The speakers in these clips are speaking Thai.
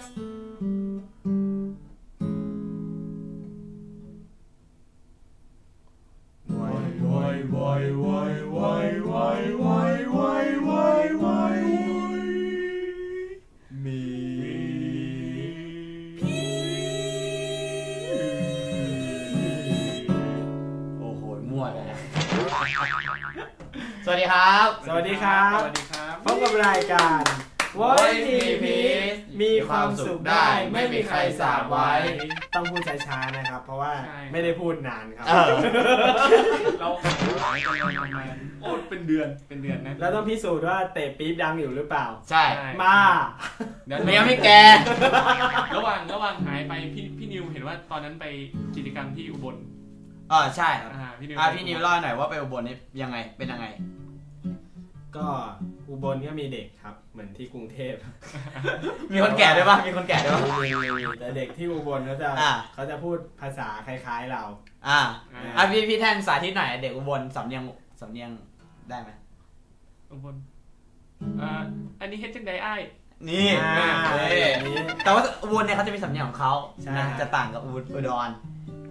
สวัสดีครับ สวัสดีครับ สวัสดีครับ พบกับรายการ Voice Voice TV Peace มีความสุขได้ไม่มีใครสาบไว้ไว้ ต้องพูดช้าๆนะครับ เพราะว่าใช่ ไม่ได้พูดนานครับเออเราหายกันมาประมาณโอ้เป็นเดือนเป็นเดือนนะแล้วต้องพิสูจน์ว่าเตะปี๊บดังอยู่หรือเปล่าใช่ใช่มาเดี๋ยวเมียไม่แก ระหว่างระหว่างหายไปพี่พี่นิวเห็นว่าตอนนั้นไปกิจกรรมที่อุบลอ๋อใช่ครับอ่าพี่นิวอะพี่นิวเล่าหน่อยว่าไปอุบลนี่ยังไงเป็นยังไง ก็อุบลก็มีเด็กครับ เหมือนที่กรุงเทพมีคนแก่ด้วยป่ะมีคนแก่ด้วยป่ะแต่เด็กที่อุบลเขาจะอ่า เขาจะพูดภาษาคล้ายๆเราอ่าอ่าอะพี่พี่แท่นสาธิตหน่อยเด็กอุบลสำเนียงสำเนียงได้ไหมอุบลอ่าอันนี้เฮ็ดจังไดอ้าย นี่อ่า เอ้ยแบบนี้แต่ว่าอุบลเนี่ยเขาจะมีสำเนียงของเขาใช่ นะจะต่างกับอุอุดร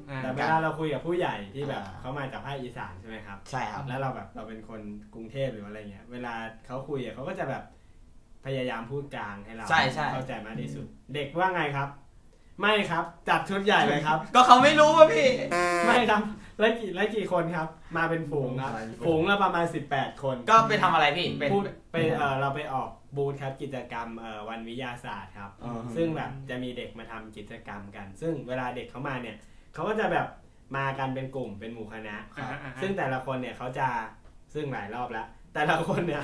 อ่าแต่เวลาเราคุยกับผู้ใหญ่ที่แบบเขามาจากภาคอีสานใช่ไหมครับ ใช่ครับ แล้วเราแบบเราเป็นคนกรุงเทพหรืออะไรเงี้ย เวลาเขาคุยอะเขาก็จะแบบพยายามพูดกลางให้เราใช่ใช่ เข้าใจมากที่สุด เด็กว่าไงครับ ไม่ครับ จัดชุดใหญ่เลยครับ ก็เขาไม่รู้ว่าพี่ ไม่ครับแล้วกี่แล้วกี่คนครับ มาเป็นฝูงครับมาเป็นฝูงฝูงละประมาณ 18 คนก็ไปทำอะไรพี่เป็นพูดไปเออเราไปออกบูธครับกิจกรรมเอ่อวันวิทยาศาสตร์ครับอือฮึซึ่งแบบจะมีเด็กมาทำกิจกรรมกัน ซึ่งเวลาเด็กเขามาเนี่ย เขาก็จะแบบมากันเป็นกลุ่มเป็นหมู่คณะ อ่าฮะอ่าฮะ ซึ่งแต่ละคนเนี่ยเขาจะซึ่งหลายรอบแล้ว แต่ละคนเนี่ย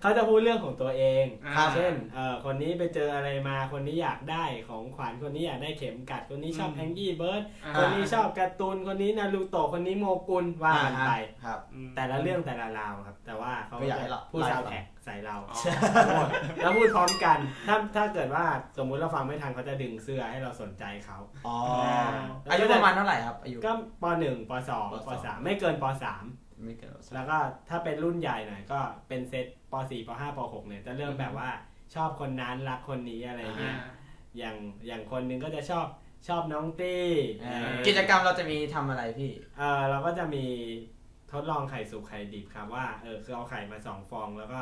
เขาจะพูดเรื่องของตัวเองอ่าเช่นเอ่อคนนี้ไปเจออะไรมาคนนี้อยากได้ของขวัญคนนี้อยากได้เข็มกัดคนนี้ชอบอืมแฮงกี้เบิร์ดอ่าคนนี้ชอบการ์ตูนคนนี้นารูโตะคนนี้โมกุลว่ากันไปครับอืมแต่ละเรื่องแต่ละราวครับ แต่ว่าเขาก็อยากให้จะเราพูดไล่ซาวฟังแท็กใส่เราอ๋อแล้วพูดพร้อมกัน ถ้าถ้าเกิดว่าสมมุติเราฟังไม่ทันเขาจะดึงเสื้อให้เราสนใจเขาอ๋อแล้วอายุประมาณเท่าไหร่ครับอายุก็ปหนึ่งปสองปสองปสามไม่เกินปสาม ไม่เกินแล้วก็ถ้าเป็นรุ่นใหญ่หน่อยก็เป็นเซตป .4 ป .5 ป .6 เนี่ยจะเริ่มแบบว่าชอบคนนั้นรักคนนี้อะไรเงี้ยอย่างอย่างคนหนึงก็จะชอบชอบน้องตี้อ่าเออกิจกรรมเราจะมีทำอะไรพี่ เออเราก็จะมีทดลองไข่สุกไข่ดิบครับว่าเออคือเอาไข่มาสองฟองแล้วก็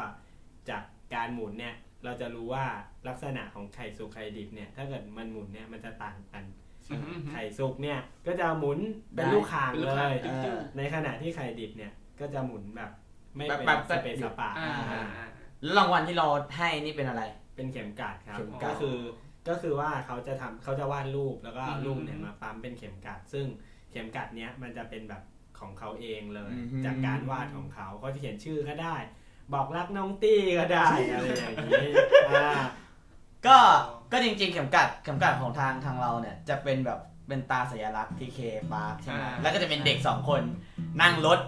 จากการหมุนเนี่ยเราจะรู้ว่าลักษณะของไข่สุกไข่ดิบเนี่ยถ้าเกิดมันหมุนเนี่ยมันจะต่างกันอืมอืม ไข่สุกเนี่ยก็จะหมุนเป็นได้ลูกข่างเป็นลูเลกค้างยติ๊กๆในขณะที่ไข่ดิบเนี่ยก็จะหมุนแบบ ไม่แบบเป็นแบบสเปซสปาอ่าอ่าอ่าแล้วรางวัลที่เราให้นี่เป็นอะไร เป็นเข็มกลัดครับเข็มกลัดก็คือก็คือว่าเขาจะทำเขาจะวาดรูปแล้วก็เอาอืมรูปเนี่ยมาปั๊มเป็นเข็มกลัดซึ่งเข็มกลัดเนี้ยมันจะเป็นแบบของเขาเองเลยอือฮึจากการวาดของเขาเขาจะเขียนชื่อก็ได้ บอกรักน้องตี้ก็ได้อะไรอย่างนี้อ่าก็ ก็จริงๆเข็มกัดเข็มกัดของทางทางเราเนี่ยจะเป็นแบบเป็นตาสัญลักษณ์ที่เคปาร์คใช่ไหมอ่า แล้วก็จะเป็นเด็กสองคนนั่งรถ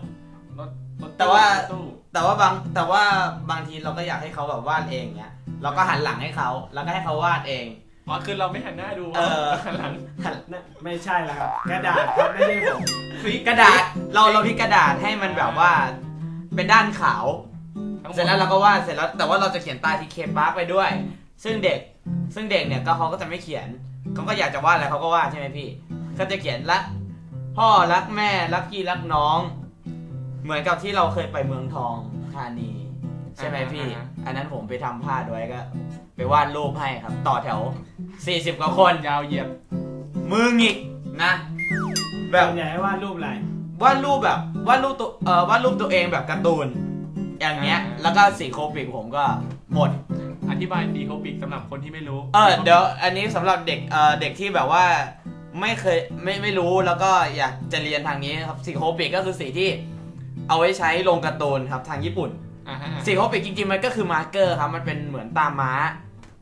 รถรถแต่ว่า ตู้แต่ว่าบางแต่ว่าบางทีเราก็อยากให้เขาแบบวาดเองเนี้ยเราก็หันหลังให้เขาแล้วก็ให้เขาวาดเอง อ๋อคือเราไม่หันหน้าดูเออ หันหลังน่ะไม่ใช่แล้วครับกระดาษครับไม่ใช่ผมกระดาษเราเราพิกกระดาษให้มันแบบว่าเป็นด้านขาว ทั้งหมดเสร็จแล้วเราก็วาดเสร็จแล้วแต่ว่าเราจะเขียนใต้ที่เคปาร์คไปด้วย ซึ่งเด็ก ซึ่งเด็กเนี่ยก็เขาก็จะไม่เขียนเขาก็อยากจะวาดอะไรเขาก็วาดใช่ไหมพี่ ก็จะเขียนรักพ่อรักแม่รักพี่รักน้อง เหมือนกับที่เราเคยไปเมืองทองธานี ใช่ไหมพี่ อันนั้นผมไปทำพลาดไว้ก็ ไปวาดรูปให้ครับ ต่อแถว 40กว่าคนยาวเหยียดมือหงิกนะ แบแบบบใหญ่ให้วาดรูปอะไรวาดรูปแบบวาดรูปตัวเอ่อวาดรูปตัวเองแบบการ์ตูน อย่างเงี้ย แล้วก็สีโคปิกผมก็หมด อธิบายดีโคปิกสำหรับคนที่ไม่รู้ เออเดี๋ยวอันนี้สำหรับเด็กเอ่อเด็กที่แบบว่าไม่เคยไม่ไม่รู้แล้วก็อยากจะเรียนทางนี้ครับสีโคปิกก็คือสีที่เอาไว้ใช้ลงการ์ตูนครับทางญี่ปุ่นอ่าฮะสีโคปิกจริงๆมันก็คือมาร์กเกอร์ครับมันเป็นเหมือนตาม้า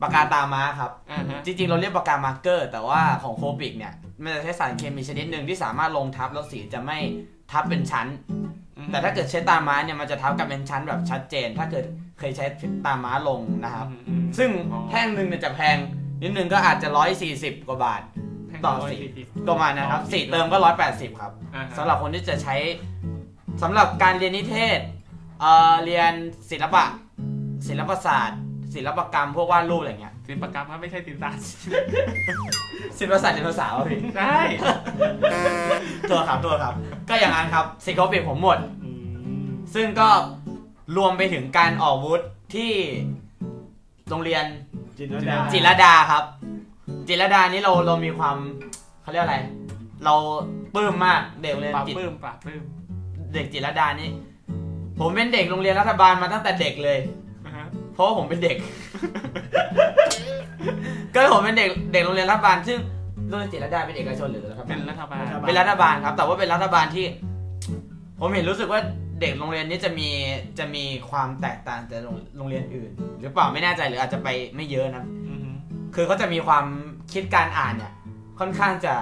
ปากกาตาม้าครับ อ่าฮะจริงๆ เราเรียกปากกามาร์กเกอร์ แต่ว่าของโคปิกเนี่ย มันจะใช้สารเคมีชนิดหนึ่งที่สามารถลงทับแล้วสีจะไม่ทับเป็นชั้น แต่ถ้าเกิดใช้ตาม้าเนี่ยมันจะทับกันเป็นชั้นแบบชัดเจน ถ้าเกิดเคยใช้ตาม้าลงนะครับอืมอืมซึ่งอ๋อแท่งหนึ่งเนี่ยจะแพงนิดนึงก็อาจจะ 140 กว่าบาทต่อสีประมาณนะครับสี่เติมก็ 180 ครับอ่าฮะสำหรับคนที่จะใช้สำหรับการเรียนนิเทศเอ่อเรียนศิลปะศิลปศาสตร์ ศิลปกรรมพวกวาดรูปอะไรเงี้ย สินประกับครับไม่ใช่สินสาดสินประสาทสินภาษาวะพี่ใช่ตัวครับตัวครับ ก็อย่างนั้นครับสิงคโปร์ผมหมดอืมซึ่งก็รวมไปถึงการออกวุฒิที่โรงเรียนจิตรดาจิตรลดาครับ จิตรลดานี่เราเรามีความเขาเรียกอะไร เราปลื้มมากเด็กโรงเรียนปราบจิตปลื้มปราบปลื้มเด็กจิตรลดานี่ผมเป็นเด็กโรงเรียนรัฐบาลมาตั้งแต่เด็กเลยนะฮะเพ ราะว่าผมเป็นเด็ก ก็ผมเป็นเด็กเด็กโรงเรียนรัฐบาลซึ่งโรงเรียนจิตรลดาเป็นเอกชนหรือรัฐบาเป็ลนรัฐบาล เป็นรัฐบาลครับ แต่ว่าเป็นรัฐบาลที่ ผมเห็นรู้สึกว่าเด็กโรงเรียนนี้จะมีจะมีความแตกต่างจากโรงโรงเรียนอื่น หรือเปล่าไม่แน่ใจหรืออาจจะไปไม่เยอะนะอือฮึคือเขาจะมีความคิดการอ่านเนี่ย ค่อนข้างจะ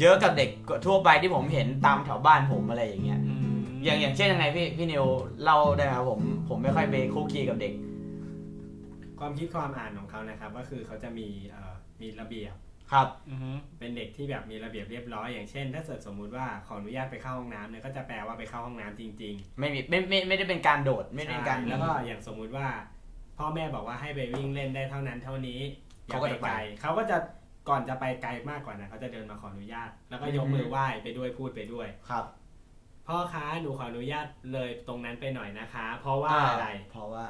เยอะกับเด็กทั่วไปที่ผมเห็นตามแถวบ้านผมอะไรอย่างเงี้ย อืมอย่างอย่างเช่นยังไงพี่พี่นิวเล่าได้ไหมครับผมผมไม่ค่อยไปคุกคีกับเด็ก ความคิดความอ่านของเขานะครับ ก็คือเขาจะมีเอ่อมีระเบียบครับอือฮึเป็นเด็กที่แบบมีระเบียบเรียบร้อยอย่างเช่น ถ้าเกิดสมมุติว่าขออนุญาตไปเข้าห้องน้ำเนี่ยก็จะแปลว่าไปเข้าห้องน้ำจริงไม่มีไม่ไม่ไม่ได้เป็นการโดดๆไม่ได้เป็นการ ใช่แล้วก็อย่างสมมุติว่า พ่อแม่บอกว่าให้ไปวิ่งเล่นได้เท่านั้นเท่านี้อย่าเขาก็ไปจะไปไกลเขาก็จะก่อนจะไปไกลมากกว่านั้นเขาจะเดินมาขออนุญาต แล้วก็ยกมือไหว้ไปด้วยพูดไปด้วย ครับ พ่อคะหนูขออนุญาตเลยตรงนั้นไปหน่อยนะคะ เพราะว่าอะไร เพราะว่า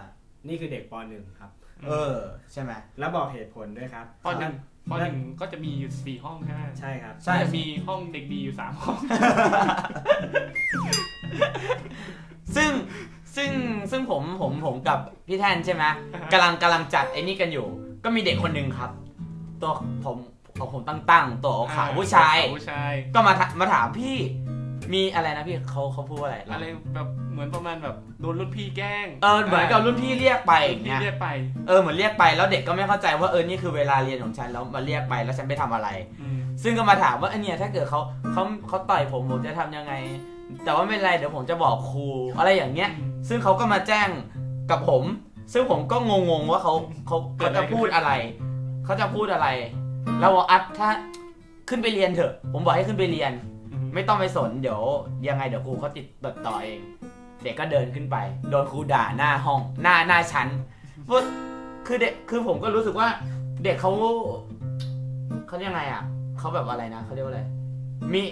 นี่คือเด็กปหนึ่งครับ เออ ใช่ไหมแล้วบอกเหตุผลด้วยครับปหนึ่งปหนึ่งก็จะมีอยู่สี่ห้องใช่ไหมใช่ครับใช่ก็จะมีห้องเด็กดีอยู่สามห้อง ซึ่งซึ่งซึ่งผมผมผมกับพี่แท่นใช่ไหมกำลังกำลังจัดไอ้นี่กันอยู่ ก็มีเด็กคนหนึ่งครับ ตัวผมเอาผมตั้งตั้งๆตัวขาวๆผู้ชายขวผู้ชาย ก็มาถามาถามพี่ มีอะไรนะพี่เขาเขาพูดว่าอะไรอะไรแบบเหมือนประมาณแบบโดนรุ่นพี่แกล้ง เออเหมือนกับรุ่นพี่เรียกไปอรุ่นย่างพี่เงี้ยเรียกไป เออเหมือนเรียกไปแล้วเด็กก็ไม่เข้าใจว่าเออนี่คือเวลาเรียนของฉันแล้วมาเรียกไปแล้วฉันไปทำอะไร อืมซึ่งก็มาถามว่าอันเนี้ยถ้าเกิดเขาเขาเขาต่อยผมผมจะทำยังไง แต่ว่าไม่เป็นไรเดี๋ยวผมจะบอกครูอะไรอย่างเงี้ย ซึ่งเขาก็มาแจ้งกับผม ซึ่งผมก็งงๆว่าเขาเขาเขาจะพูดอะไร เขาจะพูดอะไร แล้วบอกอัดถ้าขึ้นไปเรียนเถอะ ผมบอกให้ขึ้นไปเรียนอืม ไม่ต้องไปสนเดี๋ยว ยังไงเดี๋ยวครูเขาติดตัดต่อเอง เด็กก็เดินขึ้นไป โดนครูด่าหน้าห้องหน้าหน้าชั้นว่าคือเด็กคือผมก็รู้สึกว่า เด็กเขาเขาเรียกไงอะเขาแบบอะไรนะเขาเรียกว่าอะไรมี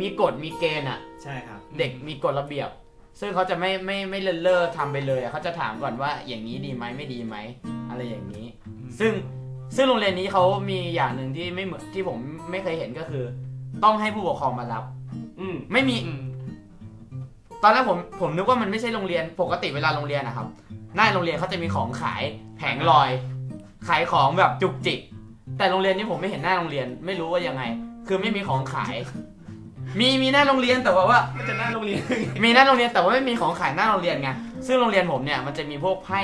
มีกฎมีเกณฑ์อะ ใช่ครับ เด็กมีกฎระเบียบ ซึ่งเขาจะไม่ไม่ไม่เลินเล่อทำไปเลยอะเขาจะถามก่อนว่าอย่างนี้ดีไหมไม่ดีไหมอะไรอย่างนี้ ซึ่งซึ่งโรงเรียนนี้เขามีอย่างหนึ่งที่ไม่เหมือนที่ผมไม่เคยเห็นก็คือ ต้องให้ผู้ปกครองมารับ อืมไม่มี อืมตอนแรกผมผมนึกว่ามันไม่ใช่โรงเรียนปกติเวลาโรงเรียนนะครับ หน้าโรงเรียนเขาจะมีของขายแผงลอย ขายของแบบจุกจิก แต่โรงเรียนนี้ผมไม่เห็นหน้าโรงเรียน ไม่รู้ว่ายังไง คือไม่มีของขาย มีมีหน้าโรงเรียนแต่ว่าว่า มันจะหน้าโรงเรียน มีหน้าโรงเรียนแต่ว่าไม่มีของขายหน้าโรงเรียนไง ซึ่งโรงเรียนผมเนี่ยมันจะมีพวกไพ่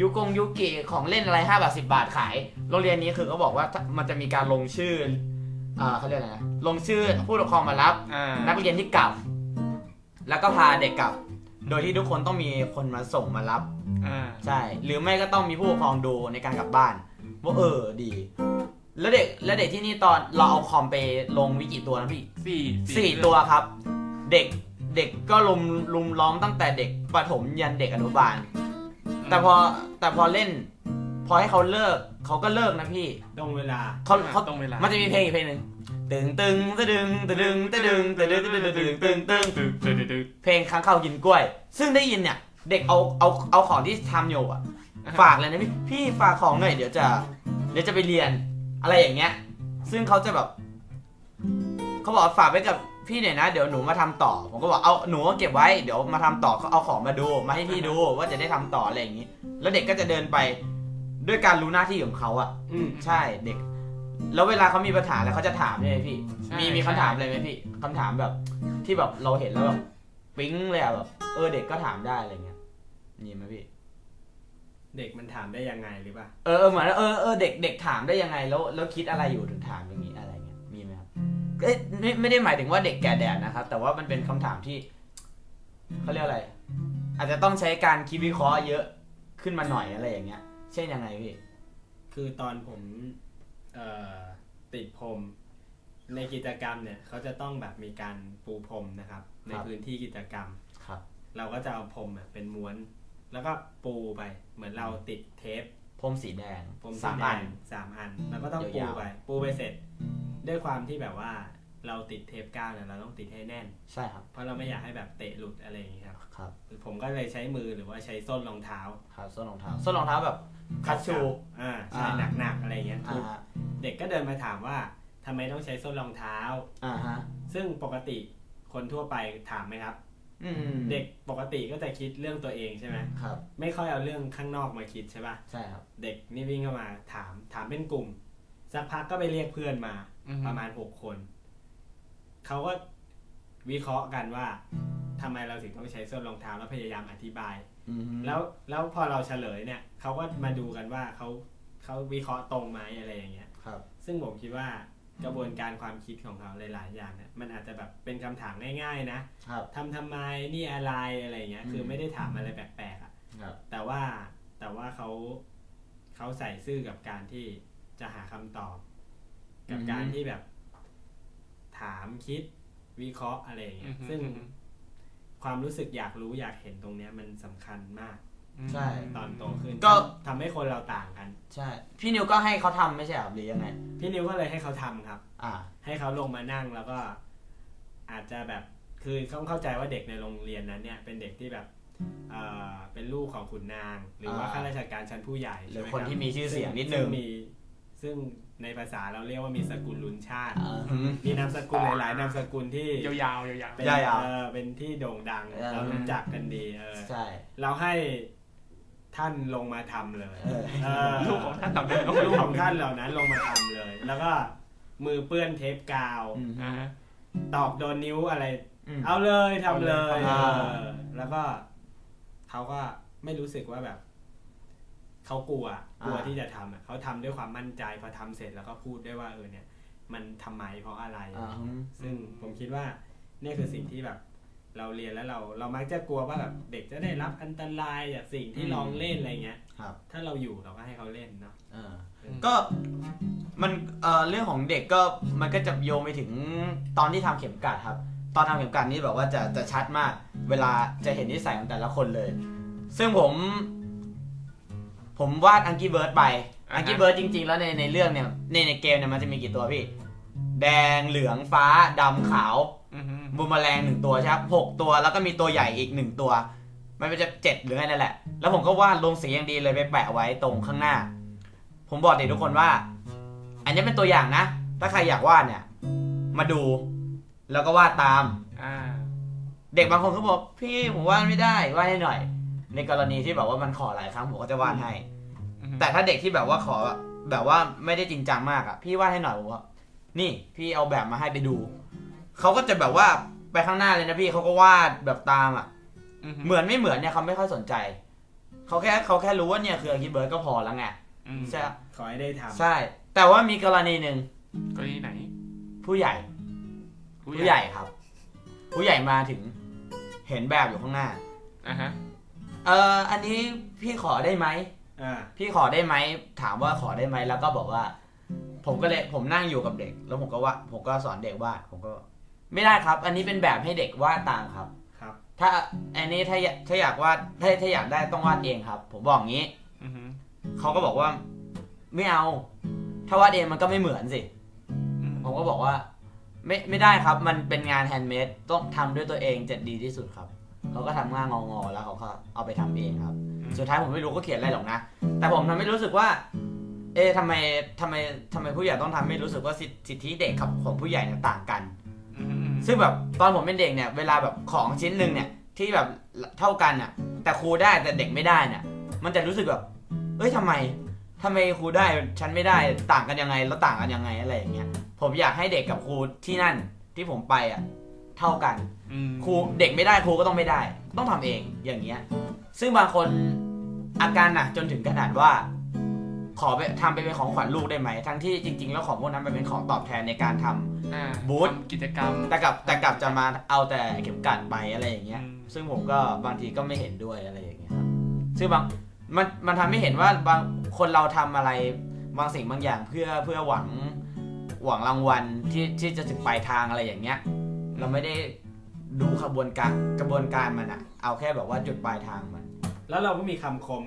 ยุกงยุกิของเล่นอะไร5บาท10 บาทขาย โรงเรียนนี้คือเขาบอกว่าถ้ามันจะมีการลงชื่อ อ่าเขาเรียกอะไรนะลงชื่อผู้ปกครองมารับ อ่านักเรียนที่กลับ แล้วก็พาเด็กกลับ โดยที่ทุกคนต้องมีคนมาส่งมารับ อ่าใช่ หรือไม่ก็ต้องมีผู้ปกครองดูในการกลับบ้าน ว่าเออดี แล้วเด็กแล้วเด็กที่นี่ตอนเราเอาคอมไปลงวิกี่ตัวนะพี่สี่สี่ตัวครับ เด็กเด็กก็ลุมลุมล้อมตั้งแต่เด็กประถมยันเด็กอนุบาล แต่พอแต่พอเล่น พอให้เขาเลิกเขาก็เลิกนะพี่ตรงเวลาเขาเขาตรงเวลา มันจะมีเพลงอีกเพลงหนึ่งตึงตึงตะดึงตะดึงตะดึงตะดึงตะดึงตะดึงตึงตึงตึกตึกตึกตึกเพลงค้างเข้าวกินกล้วย ซึ่งได้ยินเนี่ย เด็กเอาเอาเอาของที่ทำอยู่อะฝากเลยนะพี่พี่ฝากของหน่อยเดี๋ยวจะเดี๋ยวจะไปเรียนอะไรอย่างเงี้ย ซึ่งเขาจะแบบเขาบอกว่าฝากไว้กับพี่หน่อยนะเดี๋ยวหนูมาทำต่อ ผมก็บอกเอาหนูก็เก็บไว้เดี๋ยวมาทำต่อเขาเอาของมาดูมาให้พี่ดูว่าจะได้ทำต่ออะไรอย่างงี้ แล้วเด็กก็จะเดินไป ด้วยการรู้หน้าที่ของเขาอะอืม ใช่เด็ก แล้วเวลาเขามีปัญหาแล้วเขาจะถามใช่ไหมพี่ ใช่มีมีคำถามอะไรไหมพี่คำถามแบบ ที่แบบเราเห็นแล้วแบบปิ๊งเลยอะแบบเออเด็กก็ถามได้อะไรเงี้ยมีไหมพี่ เด็กมันถามได้ยังไงหรือเปล่า เออเออเหมือนเออเออเด็กเด็กถามได้ยังไงแล้วแล้วคิดอะไรอยู่ถึงถามอย่างนี้อะไรเงี้ยมีไหมครับเอ้ยไม่ไม่ได้หมายถึงว่าเด็กแก่แดดนะครับ แต่ว่ามันเป็นคำถามที่เขาเรียกอะไร อาจจะต้องใช้การคิดวิเคราะห์เยอะขึ้นมาหน่อยอะไรอย่างเงี้ย เช่นยังไงพี่ คือตอนผมเอ่อติดพรมในกิจกรรมเนี่ยเขาจะต้องแบบมีการปูพรมนะครับ ในครับพื้นที่กิจกรรม ครับ เราก็จะเอาพรมอะเป็นม้วน แล้วก็ปูไปเหมือนเราติดเทปพรมสีแดงผมสามสีแดอังนสามอันแล้วก็ต้องปูยาวๆไป ปูไปเสร็จ ด้วยความที่แบบว่า เราติดเทปกาวเนี่ยเราต้องติดให้แน่น ใช่ครับ เพราะเราไม่อยากให้แบบเตะหลุดอะไรอย่างนี้ครับครับ ผมก็เลยใช้มือหรือว่าใช้ส้นรองเท้าครับส้นรองเท้าส้นรองเท้าแบบคัชชูอ่าใช่อ่าหนักๆอะไรอย่างเงี้ยอ่าฮะเด็กก็เดินมาถามว่าทำไมต้องใช้ส้นรองเท้าอ่าฮะซึ่งปกติคนทั่วไปถามไหมครับอืมเด็กปกติก็จะคิดเรื่องตัวเองใช่ไหมครับ ไม่ค่อยเอาเรื่องข้างนอกมาคิดใช่ปะใช่ครับ เด็กนี่วิ่งเข้ามาถามถามเป็นกลุ่ม สักพักก็ไปเรียกเพื่อนมาอือฮึประมาณหกคน เขาก็วิเคราะห์กันว่าทำไมเราถึงต้องใช้ส้นรองเท้าแล้วพยายามอธิบายอืมแล้วแล้วพอเราเฉลยเนี่ยเขาก็มาดูกันว่าเขาเขาวิเคราะห์ตรงไหมอะไรอย่างเงี้ยครับ ซึ่งผมคิดว่ากระบวนการความคิดของเขาหลาย ๆ อย่างเนี่ยมันอาจจะแบบเป็นคำถามง่าย ๆ นะครับทำทำไมนี่อะไรอะไรอย่างเงี้ยอืมคือไม่ได้ถามอะไรแปลกๆอะครับแต่ว่าแต่ว่าเขาเขาใส่ซื่อกับการที่จะหาคำตอบ กับการที่แบบ ถามคิดวิเคราะห์อะไรอย่างเงี้อืยอฮึซึ่งอือฮึความรู้สึกอยากรู้อยากเห็นตรงเนี้ยมันสำคัญมากใช่ตอนโตขึ้นก็ทำให้คนเราต่างกัน ใช่ พี่นิวก็ให้เขาทำไม่ใช่เหรอหรือยังไง พี่นิวก็เลยให้เขาทำครับ อ่า ให้เขาลงมานั่งแล้วก็ อาจจะแบบคือต้องเข้าใจว่าเด็กในโรงเรียนนั้นเนี่ย เป็นเด็กที่แบบเอ่อเป็นลูกของขุนนาง หรือว่าอ่าข้าราชการชั้นผู้ใหญ่หรือใช่ไคนที่มีชื่อเสียงนิดนึซึ่งมี ซึ่ง ในภาษาเราเรียกว่ามีสกุลลุนชาติอ่าฮึมีนามสกุลหลาย ๆ นามสกุลที่ยาวๆยาวเป็นยาวๆเออเป็นที่โด่งดังเออเรารู้จักกันดีเออใช่เราให้ท่านลงมาทำเลยเออเออๆลูกของท่านเหล่านั้นก็ลูกของท่านเหล่านั้นลงมาทำเลย แล้วก็มือเปื้อนเทปกาวอืมอ่าฮะตอกโดนนิ้วอะไรมเอาเลยทำเลยเอาเลยเออแล้วก็เขาก็ไม่รู้สึกว่าแบบ เขากลัวกลัวที่จะทำอะเขาทำด้วยความมั่นใจพอทำเสร็จแล้วก็พูดด้วยว่าเออเนี่ย มันทำไมเพราะอะไรอ่าฮึซึ่งผมคิดว่าเนี่ยคือสิ่งที่แบบ เราเรียนแล้วเราเรามักจะกลัวว่าแบบเด็กจะได้รับอันตรายจากสิ่งที่ลองเล่นอะไรเงี้ยครับถ้าเราอยู่เราก็ให้เขาเล่นเนาะเออก็มันเอ่อเรื่องของเด็กก็มันก็จะโยงไปถึงตอนที่ทำเข็มกลัดครับ ตอนทำเข็มกลัดนี่แบบว่าจะจะชัดมาก เวลาจะเห็นนิสัยของแต่ละคนเลย ซึ่งผม ผมวาดอังกี้เบิร์ดไป อ่าฮะ อังกี้เบิร์ดจริง ๆ แล้วในในเรื่องเนี่ย ในในเกมเนี่ยมันจะมีกี่ตัวพี่ แดงเหลืองฟ้าดำขาวอือฮึบูมแมลงหนึ่งตัวใช่ครับหกตัวแล้วก็มีตัวใหญ่อีกหนึ่งตัว มันเป็นจะเจ็ดหรือไงนั่นแหละ แล้วผมก็วาดลงสีอย่างดีเลยไปแปะไว้ตรงข้างหน้า ผมบอกเด็กทุกคนว่า อันนี้เป็นตัวอย่างนะ ถ้าใครอยากวาดเนี่ย มาดู แล้วก็วาดตาม อ่า เด็กบางคนก็บอกพี่ผมวาดไม่ได้วาดให้หน่อย ในกรณีที่แบบว่ามันขอหลายครั้งผมก็จะวาดให้อือฮึแต่ถ้าเด็กที่แบบว่าขอแบบว่าไม่ได้จริงจังมากอะพี่วาดให้หน่อยผมว่านี่พี่เอาแบบมาให้ไปดู เขาก็จะแบบว่าไปข้างหน้าเลยนะพี่เขาก็วาดแบบตามอะอือฮึเหมือนไม่เหมือนเนี่ยเขาไม่ค่อยสนใจ เขาแค่เขาแค่รู้ว่าเนี่ยคืออังกี้เบิร์ดก็พอแล้วไงอืมใช่ขอให้ได้ทำใช่ แต่ว่ามีกรณีหนึ่งกรณีไหน ผู้ใหญ่ ผู้ใหญ่ครับ ผู้ใหญ่มาถึง เห็นแบบอยู่ข้างหน้าอ่าฮะ เอออันนี้พี่ขอได้ไหมอ่า พี่ขอได้ไหมถามว่าขอได้ไหมแล้วก็บอกว่า ผมก็เลยผมนั่งอยู่กับเด็ก แล้วผมก็ว่า ผมก็สอนเด็กวาดผมก็ ไม่ได้ครับ อันนี้เป็นแบบให้เด็กวาดตามครับ ครับ ถ้าอันนี้ถ้าอยากถ้าอยากวาดถ้าถ้าอยากได้ต้องวาดเองครับ ผมบอกงี้ อือฮึเขาก็บอกว่า ไม่เอา ถ้าวาดเองมันก็ไม่เหมือนสิ อืมผมก็บอกว่า ไม่ไม่ได้ครับ มันเป็นงานแฮนด์เมดต้องทำด้วยตัวเองจะดีที่สุดครับ เขาก็ทำง่างองอๆแล้วเขาก็เอาไปทำเองครับ สุดท้ายผมไม่รู้ก็เขียนอะไรหรอกนะ แต่ผมทำให้รู้สึกว่า เอ๊ะทำไมทำไมทำไมผู้ใหญ่ต้องทำให้รู้สึกว่าสิทสิทธิเด็กกับของผู้ใหญ่เนี่ยต่างกัน อือฮึอืมซึ่งแบบตอนผมเป็นเด็กเนี่ยเวลาแบบของชิ้นหนึ่งเนี่ยที่แบบเท่ากันอะ แต่ครูได้แต่เด็กไม่ได้เนี่ยมันจะรู้สึกแบบเอ้ยทำไมทำไมครูได้ฉันไม่ได้ต่างกันยังไงแล้วต่างกันยังไงอะไรอย่างเงี้ยผมอยากให้เด็กกับครูที่นั่นที่ผมไปอะ เท่ากันอืมครูเด็กไม่ได้ครูก็ต้องไม่ได้ ต้องทำเองอย่างเงี้ย ซึ่งบางคนอาการหนักจนถึงขนาดว่า ขอไปทำไปเป็นของขวัญลูกได้ไหมทั้งที่จริง ๆ แล้วของพวกนั้นมันเป็นของตอบแทนในการทำอ่าบูธทำกิจกรรม แต่กลับแต่กลับจะมาเอาแต่เข็มกัดไปอะไรอย่างเงี้ยอืมซึ่งผมก็บางทีก็ไม่เห็นด้วยอะไรอย่างเงี้ยครับซึ่งบางมันมันทำให้เห็นว่าบางคนเราทำอะไรบางสิ่งบางอย่างเพื่อเพื่อหวังหวังรางวัลที่ที่จะถึงปลายทางอะไรอย่างเงี้ย เราไม่ได้ดูขบวนการกระบวนการมันอะเอาแค่แบบว่าจุดปลายทางมัน แล้วเราก็มีคำคม